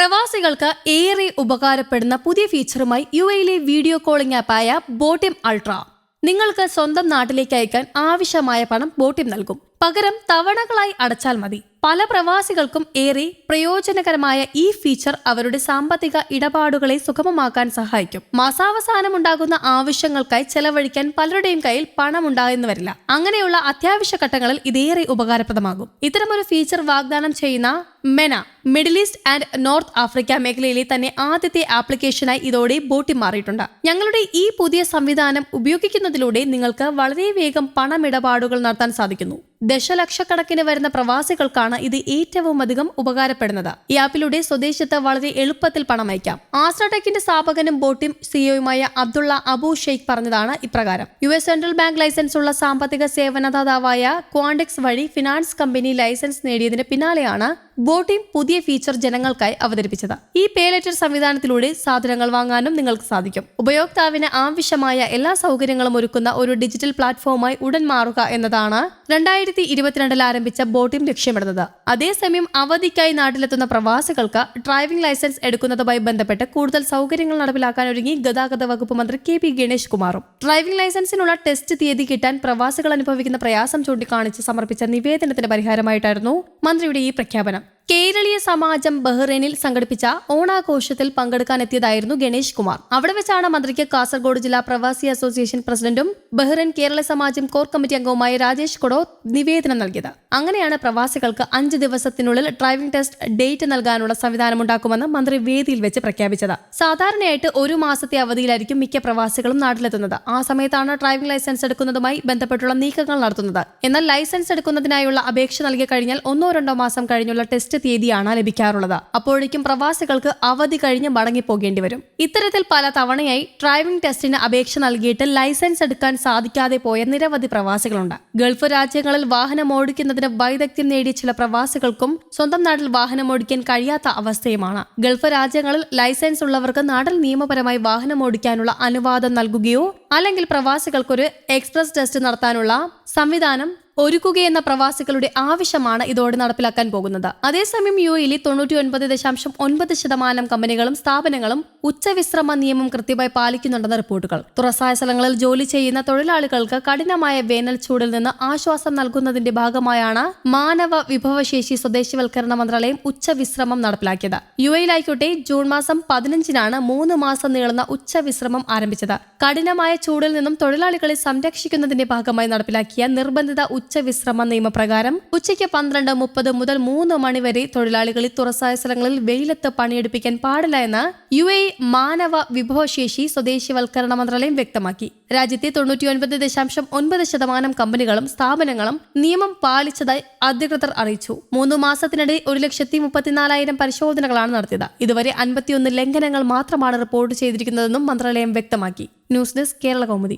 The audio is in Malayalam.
പ്രവാസികൾക്ക് ഏറെ ഉപകാരപ്പെടുന്ന പുതിയ ഫീച്ചറുമായി യു എയിലെ വീഡിയോ കോളിംഗ് ആപ്പായ ബോട്ടിം അൾട്ര. നിങ്ങൾക്ക് സ്വന്തം നാട്ടിലേക്ക് അയക്കാൻ ആവശ്യമായ പണം ബോട്ടിം നൽകും. പകരം തവണകളായി അടച്ചാൽ മതി. പല പ്രവാസികൾക്കും ഏറെ പ്രയോജനകരമായ ഈ ഫീച്ചർ അവരുടെ സാമ്പത്തിക ഇടപാടുകളെ സുഗമമാക്കാൻ സഹായിക്കും. മാസാവസാനം ഉണ്ടാകുന്ന ആവശ്യങ്ങൾക്കായി ചെലവഴിക്കാൻ പലരുടെയും കയ്യിൽ പണം ഉണ്ടായെന്ന് വരില്ല അങ്ങനെയുള്ള അത്യാവശ്യ ഘട്ടങ്ങളിൽ ഇതേറെ ഉപകാരപ്രദമാകും. ഇത്തരമൊരു ഫീച്ചർ വാഗ്ദാനം ചെയ്യുന്ന MENA middle east and north Africa മേഖലയിലെ തന്നെ ആദ്യത്തെ ആപ്ലിക്കേഷനായി ഇതോടെ ബോട്ടി മാറിയിട്ടുണ്ട്. ഞങ്ങളുടെ ഈ പുതിയ സംവിധാനം ഉപയോഗിക്കുന്നതിലൂടെ നിങ്ങൾക്ക് വളരെ വേഗം പണമിടപാടുകൾ നടത്താൻ സാധിക്കുന്നു. ദശലക്ഷക്കണക്കിന് വരുന്ന പ്രവാസികൾക്കാണ് ഇത് ഏറ്റവും അധികം ഉപകാരപ്പെടുന്നത്. ഈ ആപ്പിലൂടെ സ്വദേശത്ത് വളരെ എളുപ്പത്തിൽ പണം അയക്കാം ആസ്ട്രാടെക്കിന്റെ സ്ഥാപകനും ബോട്ടിം സിഇഒയുമായ അബ്ദുള്ള അബു ഷെയ്ഖ് പറഞ്ഞതാണ് ഇപ്രകാരം. U S central bank licence ഉള്ള സാമ്പത്തിക സേവനദാതാവായ ക്വാണ്ടെക്സ് വഴി ഫിനാൻസ് കമ്പനി ലൈസൻസ് നേടിയതിന് പിന്നാലെയാണ് ബോട്ടിം പുതിയ ഫീച്ചർ ജനങ്ങൾക്കായി അവതരിപ്പിച്ചത്. ഈ പേ ലെറ്റർ സംവിധാനത്തിലൂടെ സാധനങ്ങൾ വാങ്ങാനും നിങ്ങൾക്ക് സാധിക്കും. ഉപയോക്താവിന് ആവശ്യമായ എല്ലാ സൗകര്യങ്ങളും ഒരുക്കുന്ന ഒരു ഡിജിറ്റൽ പ്ലാറ്റ്ഫോമായി ഉടൻ മാറുക എന്നതാണ് രണ്ടായിരത്തി ഇരുപത്തിരണ്ടിൽ ആരംഭിച്ച ബോട്ടിംഗ് ലക്ഷ്യമിടുന്നത്. അതേസമയം അവധിക്കായി നാട്ടിലെത്തുന്ന പ്രവാസികൾക്ക് ഡ്രൈവിംഗ് ലൈസൻസ് എടുക്കുന്നതുമായി ബന്ധപ്പെട്ട് കൂടുതൽ സൗകര്യങ്ങൾ നടപ്പിലാക്കാൻ ഒരുങ്ങി ഗതാഗത വകുപ്പ് മന്ത്രി കെ പി ഗണേഷ് കുമാറും. ഡ്രൈവിംഗ് ലൈസൻസിനുള്ള ടെസ്റ്റ് തീയതി കിട്ടാൻ പ്രവാസികൾ അനുഭവിക്കുന്ന പ്രയാസം ചൂണ്ടിക്കാണിച്ച് സമർപ്പിച്ച നിവേദനത്തിന്റെ പരിഹാരമായിട്ടായിരുന്നു മന്ത്രിയുടെ ഈ പ്രഖ്യാപനം. കേരളീയ സമാജം ബഹ്റൈനിൽ സംഘടിപ്പിച്ച ഓണാഘോഷത്തിൽ പങ്കെടുക്കാനെത്തിയതായിരുന്നു ഗണേഷ് കുമാർ. അവിടെ വെച്ചാണ് മന്ത്രിക്ക് കാസർഗോഡ് ജില്ലാ പ്രവാസി അസോസിയേഷൻ പ്രസിഡന്റും Bahrain Kerala Samajam core committee അംഗവുമായ രാജേഷ് കൊടോ നിവേദനം നൽകിയത്. അങ്ങനെയാണ് പ്രവാസികൾക്ക് അഞ്ച് ദിവസത്തിനുള്ളിൽ ഡ്രൈവിംഗ് ടെസ്റ്റ് ഡേറ്റ് നൽകാനുള്ള സംവിധാനമുണ്ടാക്കുമെന്ന് മന്ത്രി വേദിയിൽ വെച്ച് പ്രഖ്യാപിച്ചത്. സാധാരണയായിട്ട് ഒരു മാസത്തെ അവധിയിലായിരിക്കും മിക്ക പ്രവാസികളും നാട്ടിലെത്തുന്നത്. ആ സമയത്താണ് ഡ്രൈവിംഗ് ലൈസൻസ് എടുക്കുന്നതുമായി ബന്ധപ്പെട്ടുള്ള നീക്കങ്ങൾ നടത്തുന്നത്. എന്നാൽ ലൈസൻസ് എടുക്കുന്നതിനായുള്ള അപേക്ഷ നൽകി കഴിഞ്ഞാൽ ഒന്നോ രണ്ടോ മാസം കഴിഞ്ഞുള്ള ടെസ്റ്റ് തീയതിയാണ് ലഭിക്കാറുള്ളത്. അപ്പോഴേക്കും പ്രവാസികൾക്ക് അവധി കഴിഞ്ഞ് മടങ്ങിപ്പോകേണ്ടി വരും. ഇത്തരത്തിൽ പല തവണയായി ഡ്രൈവിംഗ് ടെസ്റ്റിന് അപേക്ഷ നൽകിയിട്ട് ലൈസൻസ് എടുക്കാൻ സാധിക്കാതെ പോയ നിരവധി പ്രവാസികളുണ്ട്. ഗൾഫ് രാജ്യങ്ങളിൽ വാഹനം ഓടിക്കുന്നതിന് വൈദഗ്ധ്യം നേടിയ ചില പ്രവാസികൾക്കും സ്വന്തം നാട്ടിൽ വാഹനം ഓടിക്കാൻ കഴിയാത്ത അവസ്ഥയുമാണ്. ഗൾഫ് രാജ്യങ്ങളിൽ ലൈസൻസ് ഉള്ളവർക്ക് നാട്ടിൽ നിയമപരമായി വാഹനം ഓടിക്കാനുള്ള അനുവാദം നൽകുകയോ അല്ലെങ്കിൽ പ്രവാസികൾക്കൊരു എക്സ്പ്രസ് ടെസ്റ്റ് നടത്താനുള്ള സംവിധാനം ഒരുക്കുകയെന്ന പ്രവാസികളുടെ ആവശ്യമാണ് ഇതോടെ നടപ്പിലാക്കാൻ പോകുന്നത്. അതേസമയം യു എയിലെ തൊണ്ണൂറ്റി ഒൻപത് ദശാംശം ഒൻപത് ശതമാനം കമ്പനികളും സ്ഥാപനങ്ങളും ഉച്ചവിശ്രമ നിയമം കൃത്യമായി പാലിക്കുന്നുണ്ടെന്ന റിപ്പോർട്ടുകൾ. തുറസായ സ്ഥലങ്ങളിൽ ജോലി ചെയ്യുന്ന തൊഴിലാളികൾക്ക് കഠിനമായ വേനൽ ചൂടിൽ നിന്ന് ആശ്വാസം നൽകുന്നതിന്റെ ഭാഗമായാണ് മാനവ വിഭവശേഷി സ്വദേശിവൽക്കരണ മന്ത്രാലയം ഉച്ചവിശ്രമം നടപ്പിലാക്കിയത്. യു എയിലായിക്കോട്ടെ ജൂൺ മാസം പതിനഞ്ചിനാണ് മൂന്ന് മാസം നീളുന്ന ഉച്ചവിശ്രമം ആരംഭിച്ചത്. കഠിനമായ ചൂടിൽ നിന്നും തൊഴിലാളികളെ സംരക്ഷിക്കുന്നതിന്റെ ഭാഗമായി നടപ്പിലാക്കിയ നിർബന്ധിത ഉച്ചവിശ്രമ നിയമപ്രകാരം ഉച്ചയ്ക്ക് പന്ത്രണ്ട് മുപ്പത് മുതൽ മൂന്ന് മണിവരെ തൊഴിലാളികളെ തുറസായ സ്ഥലങ്ങളിൽ വെയിലത്ത് പണിയെടുപ്പിക്കാൻ പാടില്ല എന്ന് യു എ മാനവ വിഭവശേഷി സ്വദേശിവൽക്കരണ മന്ത്രാലയം വ്യക്തമാക്കി. രാജ്യത്തെ തൊണ്ണൂറ്റിയൊൻപത് ദശാംശം ഒൻപത് ശതമാനം കമ്പനികളും സ്ഥാപനങ്ങളും നിയമം പാലിച്ചതായി അധികൃതർ അറിയിച്ചു. മൂന്ന് മാസത്തിനിടെ ഒരു ലക്ഷത്തി മുപ്പത്തിനാലായിരം പരിശോധനകളാണ് നടത്തിയത്. ഇതുവരെ അൻപത്തിയൊന്ന് ലംഘനങ്ങൾ മാത്രമാണ് റിപ്പോർട്ട് ചെയ്തിരിക്കുന്നതെന്നും മന്ത്രാലയം വ്യക്തമാക്കി. News desk Kerala Kaumudi.